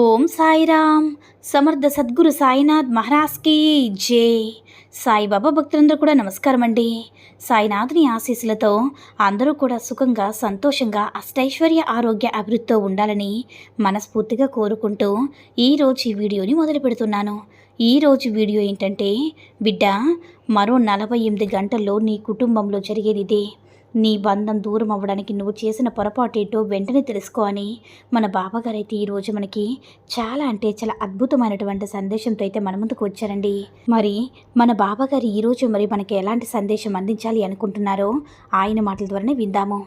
Om Sairam. Samartha Sadguru Sainath మహారాజ్కి జై. సాయిబాబా భక్తులందరూ కూడా నమస్కారం అండి. సాయినాథుని ఆశీస్సులతో అందరూ కూడా సుఖంగా సంతోషంగా అష్టైశ్వర్య ఆరోగ్య అభివృద్ధితో ఉండాలని మనస్ఫూర్తిగా కోరుకుంటూ ఈరోజు ఈ వీడియోని మొదలు పెడుతున్నాను. ఈరోజు వీడియో ఏంటంటే బిడ్డ మరో నలభై ఎనిమిది గంటల్లో నీ కుటుంబంలో జరిగేది ఇదే. నీ బంధం దూరం అవ్వడానికి నువ్వు చేసిన పొరపాటు ఏంటో వెంటనే తెలుసుకో అని మన బాబాగారు అయితే ఈరోజు మనకి చాలా అంటే చాలా అద్భుతమైనటువంటి సందేశంతో అయితే మన ముందుకు వచ్చారండి. మరి మన బాబాగారు ఈరోజు మరి మనకి ఎలాంటి సందేశం అందించాలి అనుకుంటున్నారో ఆయన మాటల ద్వారానే విందాము.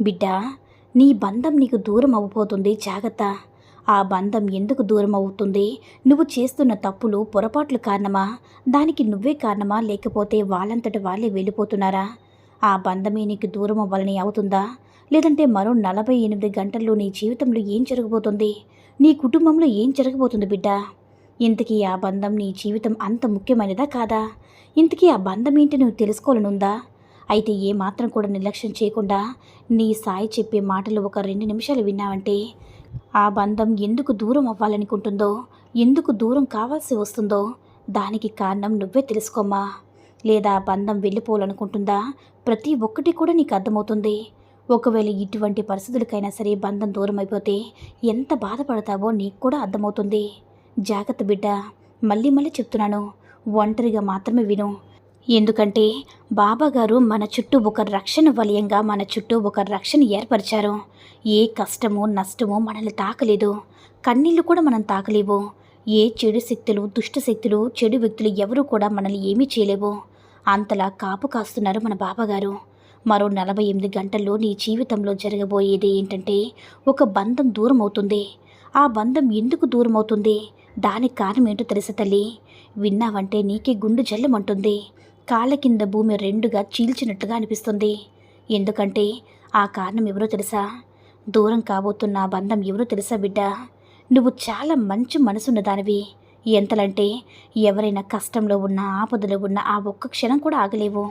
బిడ్డ నీ బంధం నీకు దూరం అవ్వబోతుంది జాగ్రత్త. ఆ బంధం ఎందుకు దూరం అవుతుంది? నువ్వు చేస్తున్న తప్పులు పొరపాట్లు కారణమా? దానికి నువ్వే కారణమా? లేకపోతే వాళ్ళంతట వాళ్ళే వెళ్ళిపోతున్నారా? ఆ బంధమే నీకు దూరం అవ్వాలని అవుతుందా? లేదంటే మరో నలభై ఎనిమిది గంటల్లో నీ జీవితంలో ఏం జరగబోతుంది? నీ కుటుంబంలో ఏం జరగబోతుంది బిడ్డ? ఇంతకీ ఆ బంధం నీ జీవితం అంత ముఖ్యమైనదా కాదా? ఇంతకీ ఆ బంధం ఏంటి నువ్వు తెలుసుకోవాలనుందా? అయితే ఏ మాత్రం కూడా నిర్లక్ష్యం చేయకుండా నీ సాయి చెప్పే మాటలు ఒక రెండు నిమిషాలు విన్నావంటే ఆ బంధం ఎందుకు దూరం అవ్వాలనుకుంటుందో ఎందుకు దూరం కావాల్సి వస్తుందో దానికి కారణం నువ్వే తెలుసుకోమ్మా. లేదా బంధం వెళ్ళిపోవాలనుకుంటుందా? ప్రతి ఒక్కటి కూడా నీకు అర్థమవుతుంది. ఒకవేళ ఇటువంటి పరిస్థితులకైనా సరే బంధం దూరం అయిపోతే ఎంత బాధపడతావో నీకు కూడా అర్థమవుతుంది. జాగ్రత్త బిడ్డ మళ్ళీ మళ్ళీ చెప్తున్నాను. ఒంటరిగా మాత్రమే విను. ఎందుకంటే బాబాగారు మన చుట్టూ ఒక రక్షణ వలయంగా మన చుట్టూ ఒక రక్షణ ఏర్పరిచారు. ఏ కష్టమో నష్టమో మనల్ని తాకలేదు. కన్నీళ్ళు కూడా మనం తాకలేవు. ఏ చెడు శక్తులు దుష్ట శక్తులు చెడు వ్యక్తులు ఎవరూ కూడా మనల్ని ఏమీ చేయలేవు. అంతలా కాపు కాస్తున్నారు మన బాబాగారు. మరో నలభై ఎనిమిది గంటల్లో నీ జీవితంలో జరగబోయేది ఏంటంటే ఒక బంధం దూరం అవుతుంది ఆ బంధం ఎందుకు దూరం అవుతుంది దానికి కారణం ఏంటో తెలుసా తల్లి? విన్నావంటే నీకే గుండు జల్లమంటుంది. కాళ్ళ కింద భూమి రెండుగా చీల్చినట్టుగా అనిపిస్తుంది. ఎందుకంటే ఆ కారణం ఎవరో తెలుసా? దూరం కాబోతున్న ఆ బంధం ఎవరో తెలుసా బిడ్డ? నువ్వు చాలా మంచి మనసున్న దానివి. ఎంతలంటే ఎవరైనా కష్టంలో ఉన్న ఆపదలో ఉన్న ఆ ఒక్క క్షణం కూడా ఆగలేవు.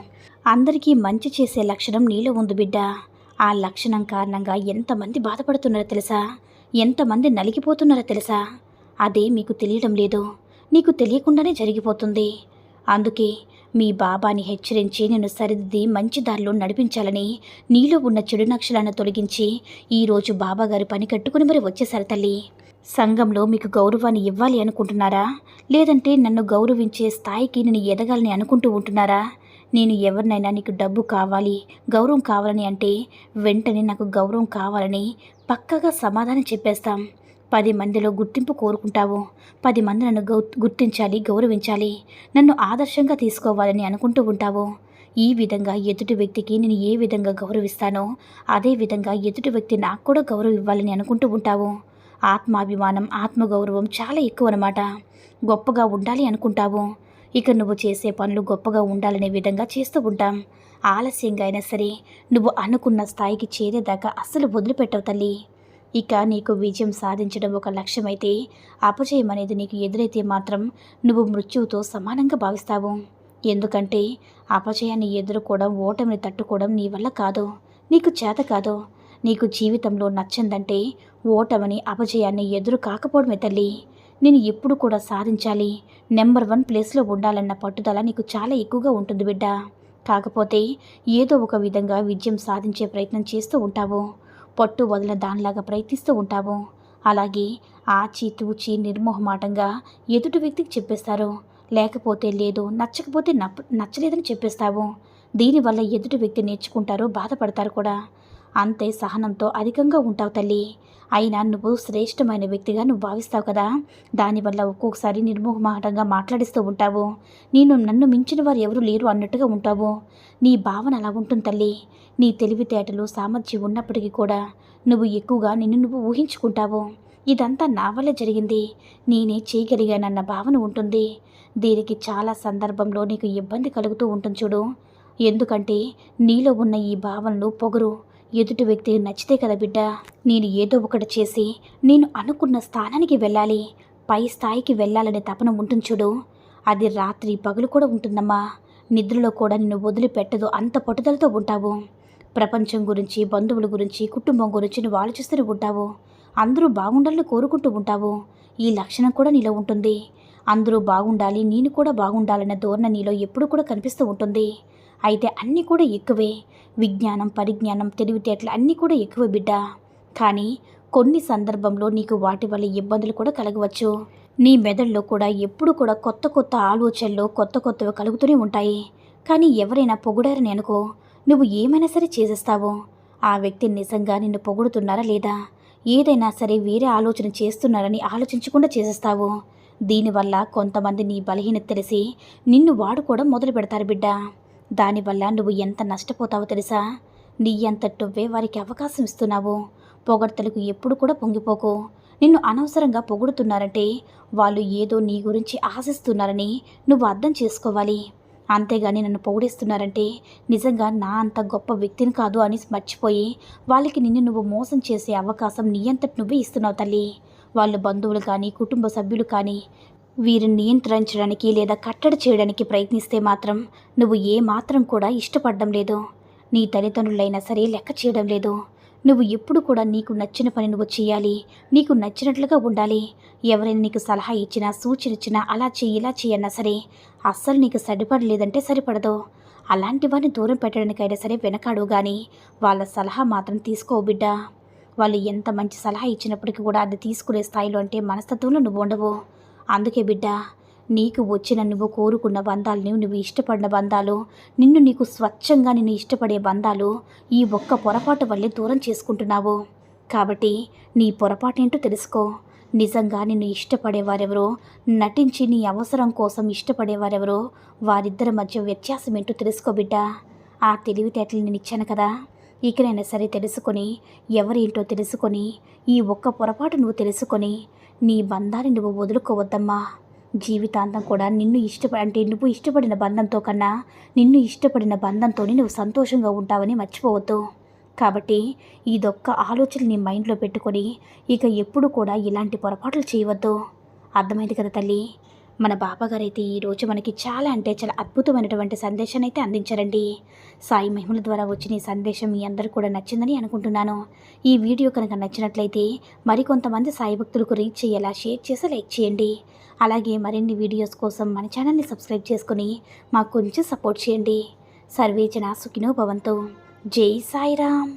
అందరికీ మంచి చేసే లక్షణం నీలో ఉంది బిడ్డ. ఆ లక్షణం కారణంగా ఎంతమంది బాధపడుతున్నారో తెలుసా? ఎంతమంది నలిగిపోతున్నారో తెలుసా? అదే మీకు తెలియడం లేదు. నీకు తెలియకుండానే జరిగిపోతుంది. అందుకే మీ బాబాని హెచ్చరించి నేను సరిదిద్ది మంచి దారిలో నడిపించాలని నీలో ఉన్న చెడు నక్షలను తొలగించి ఈరోజు బాబాగారు పని కట్టుకుని మరి వచ్చేసారు తల్లి. సంఘంలో మీకు గౌరవాన్ని ఇవ్వాలి అనుకుంటున్నారా? లేదంటే నన్ను గౌరవించే స్థాయికి నేను ఎదగాలని అనుకుంటూ ఉంటున్నారా? నేను ఎవరినైనా నీకు డబ్బు కావాలి గౌరవం కావాలని అంటే వెంటనే నాకు గౌరవం కావాలని పక్కగా సమాధానం చెప్పేస్తాం. పది మందిలో గుర్తింపు కోరుకుంటావు. పది మంది నన్ను గౌ గుర్తించాలి గౌరవించాలి. నన్ను ఆదర్శంగా తీసుకోవాలని అనుకుంటూ ఉంటావు. ఈ విధంగా ఎదుటి వ్యక్తికి నేను ఏ విధంగా గౌరవిస్తానో అదే విధంగా ఎదుటి వ్యక్తి నాకు కూడా గౌరవం ఇవ్వాలని అనుకుంటూ ఉంటావు. ఆత్మాభిమానం ఆత్మగౌరవం చాలా ఎక్కువ అనమాట గొప్పగా ఉండాలి అనుకుంటావు. ఇక నువ్వు చేసే పనులు గొప్పగా ఉండాలనే విధంగా చేస్తూ ఉంటాం. ఆలస్యంగా అయినా సరే నువ్వు అనుకున్న స్థాయికి చేరేదాకా అస్సలు వదిలిపెట్టవు తల్లి. ఇక నీకు విజయం సాధించడం ఒక లక్ష్యమైతే అపజయం అనేది నీకు ఎదురైతే మాత్రం నువ్వు మృత్యువుతో సమానంగా భావిస్తావు. ఎందుకంటే అపజయాన్ని ఎదుర్కోవడం ఓటమిని తట్టుకోవడం నీ వల్ల కాదు. నీకు చేత కాదు. నీకు జీవితంలో నచ్చిందంటే ఓటమని అపజయాన్ని ఎదురు కాకపోవడమే తల్లి. నేను ఎప్పుడు కూడా సాధించాలి. నెంబర్ వన్ ప్లేస్లో ఉండాలన్న పట్టుదల నీకు చాలా ఎక్కువగా ఉంటుంది బిడ్డ. కాకపోతే ఏదో ఒక విధంగా విజయం సాధించే ప్రయత్నం చేస్తూ ఉంటావు. పట్టు వదిలిన దానిలాగా ప్రయత్నిస్తూ ఉంటావు. అలాగే ఆచి తూచి నిర్మోహమాటంగా ఎదుటి వ్యక్తికి చెప్పేస్తారు. లేకపోతే లేదు నచ్చకపోతే నప్ప నచ్చలేదని చెప్పేస్తావు. దీనివల్ల ఎదుటి వ్యక్తి నేర్చుకుంటారు బాధపడతారు కూడా. అంతే సహనంతో అధికంగా ఉంటావు తల్లి. అయినా నువ్వు శ్రేష్టమైన వ్యక్తిగా నువ్వు భావిస్తావు కదా. దానివల్ల ఒక్కొక్కసారి నిర్మోహమాటంగా మాట్లాడిస్తూ ఉంటావు. నేను నన్ను మించిన వారు ఎవరు లేరు అన్నట్టుగా ఉంటావు. నీ భావన అలా ఉంటుంది తల్లి. నీ తెలివితేటలు సామర్థ్యం ఉన్నప్పటికీ కూడా నువ్వు ఎక్కువగా నిన్ను నువ్వు ఊహించుకుంటావు. ఇదంతా నా వల్ల జరిగింది. నేనే చేయగలిగానన్న భావన ఉంటుంది. దీనికి చాలా సందర్భంలో నీకు ఇబ్బంది కలుగుతూ ఉంటుంది చూడు. ఎందుకంటే నీలో ఉన్న ఈ భావనలు పొగరు. ఎదుటి వ్యక్తి నచ్చితే కదా బిడ్డ నేను ఏదో ఒకటి చేసి నేను అనుకున్న స్థానానికి వెళ్ళాలి. పై స్థాయికి వెళ్ళాలనే తపన ఉంటుంది చూడు. అది రాత్రి పగలు కూడా ఉంటుందమ్మా. నిద్రలో కూడా నిన్ను వదిలిపెట్టదు అంత పట్టుదలతో ఉంటావు. ప్రపంచం గురించి బంధువుల గురించి కుటుంబం గురించి నువ్వు ఆలోచిస్తూనే ఉంటావు. అందరూ బాగుండాలని కోరుకుంటూ ఉంటావు. ఈ లక్షణం కూడా నీలో ఉంటుంది. అందరూ బాగుండాలి నేను కూడా బాగుండాలనే ధోరణ నీలో ఎప్పుడు కూడా కనిపిస్తూ ఉంటుంది. అయితే అన్నీ కూడా ఎక్కువే. విజ్ఞానం పరిజ్ఞానం తెలివితేటలు అన్నీ కూడా ఎక్కువ బిడ్డ. కానీ కొన్ని సందర్భంలో నీకు వాటి వల్ల ఇబ్బందులు కూడా కలగవచ్చు. నీ మెదడులో కూడా ఎప్పుడు కూడా కొత్త కొత్త ఆలోచనలు కొత్త కొత్తవి కలుగుతూనే ఉంటాయి. కానీ ఎవరైనా పొగిడారని అనుకో నువ్వు ఏమైనా సరే చేసేస్తావు. ఆ వ్యక్తి నిజంగా నిన్ను పొగుడుతున్నారా లేదా? ఏదైనా సరే వేరే ఆలోచన చేస్తున్నారని ఆలోచించకుండా చేసేస్తావు. దీనివల్ల కొంతమంది నీ బలహీనత తెలిసి నిన్ను వాడుకోవడం మొదలు పెడతారు బిడ్డ. దానివల్ల నువ్వు ఎంత నష్టపోతావో తెలుసా? నీ అంతట్టువ్వే వారికి అవకాశం ఇస్తున్నావు. పొగడ్తలకు ఎప్పుడు కూడా పొంగిపోకు. నిన్ను అనవసరంగా పొగుడుతున్నారంటే వాళ్ళు ఏదో నీ గురించి ఆశిస్తున్నారని నువ్వు అర్థం చేసుకోవాలి. అంతేగాని నన్ను పొగిడేస్తున్నారంటే నిజంగా నా అంత గొప్ప వ్యక్తిని కాదు అని మర్చిపోయి వాళ్ళకి నిన్ను నువ్వు మోసం చేసే అవకాశం నీ అంతటి నువ్వే ఇస్తున్నావు తల్లి. వాళ్ళు బంధువులు కానీ కుటుంబ సభ్యులు కానీ వీరిని నియంత్రించడానికి లేదా కట్టడి చేయడానికి ప్రయత్నిస్తే మాత్రం నువ్వు ఏ మాత్రం కూడా ఇష్టపడడం లేదు. నీ తల్లిదండ్రులైనా సరే లెక్క చేయడం లేదు. నువ్వు ఎప్పుడు కూడా నీకు నచ్చిన పని నువ్వు చేయాలి. నీకు నచ్చినట్లుగా ఉండాలి. ఎవరైనా నీకు సలహా ఇచ్చినా సూచన ఇచ్చినా అలా చేయి ఇలా చేయన్నా సరే అస్సలు నీకు సరిపడలేదంటే సరిపడదు. అలాంటి వారిని దూరం పెట్టడానికైనా సరే వెనకాడు కానీ వాళ్ళ సలహా మాత్రం తీసుకో బిడ్డ. వాళ్ళు ఎంత మంచి సలహా ఇచ్చినప్పటికీ కూడా అది తీసుకునే స్థాయిలో అంటే మనస్తత్వంలో నువ్వు ఉండవు. అందుకే బిడ్డ నీకు వచ్చిన నువ్వు కోరుకున్న బంధాలు నువ్వు ఇష్టపడిన బంధాలు నిన్ను నీకు స్వచ్ఛంగా నిన్ను ఇష్టపడే బంధాలు ఈ ఒక్క పొరపాటు వల్లే దూరం చేసుకుంటున్నావు. కాబట్టి నీ పొరపాటేంటో తెలుసుకో. నిజంగా నిన్ను ఇష్టపడేవారెవరో నటించి నీ అవసరం కోసం ఇష్టపడేవారెవరో వారిద్దరి మధ్య వ్యత్యాసం ఏంటో తెలుసుకో బిడ్డ. ఆ తెలివితేటలు నేను ఇచ్చాను కదా. ఇకనైనా సరే తెలుసుకొని ఎవరేంటో తెలుసుకొని ఈ ఒక్క పొరపాటు నువ్వు తెలుసుకొని నీ బంధాన్ని నువ్వు వదులుకోవద్దమ్మా. జీవితాంతం కూడా నిన్ను ఇష్టపడి అంటే నువ్వు ఇష్టపడిన బంధంతో కన్నా నిన్ను ఇష్టపడిన బంధంతోనే నువ్వు సంతోషంగా ఉంటావని మర్చిపోవద్దు. కాబట్టి ఇదొక్క ఆలోచన నీ మైండ్లో పెట్టుకొని ఇక ఎప్పుడు కూడా ఇలాంటి పొరపాట్లు చేయవద్దు. అర్థమైంది కదా తల్లి? మన బాబాగారు అయితే ఈరోజు మనకి చాలా అంటే చాలా అద్భుతమైనటువంటి సందేశాన్ని అయితే అందించారండి. సాయి మహిమల ద్వారా వచ్చిన ఈ సందేశం మీ అందరూ కూడా నచ్చిందని అనుకుంటున్నాను. ఈ వీడియో కనుక నచ్చినట్లయితే మరికొంతమంది సాయి భక్తులకు రీచ్ చేయేలా షేర్ చేసి లైక్ చేయండి. అలాగే మరిన్ని వీడియోస్ కోసం మన ఛానల్ని సబ్స్క్రైబ్ చేసుకుని మాకు కొంచెం సపోర్ట్ చేయండి. సర్వేచన సుఖినో భవంతో. జై సాయిరామ్.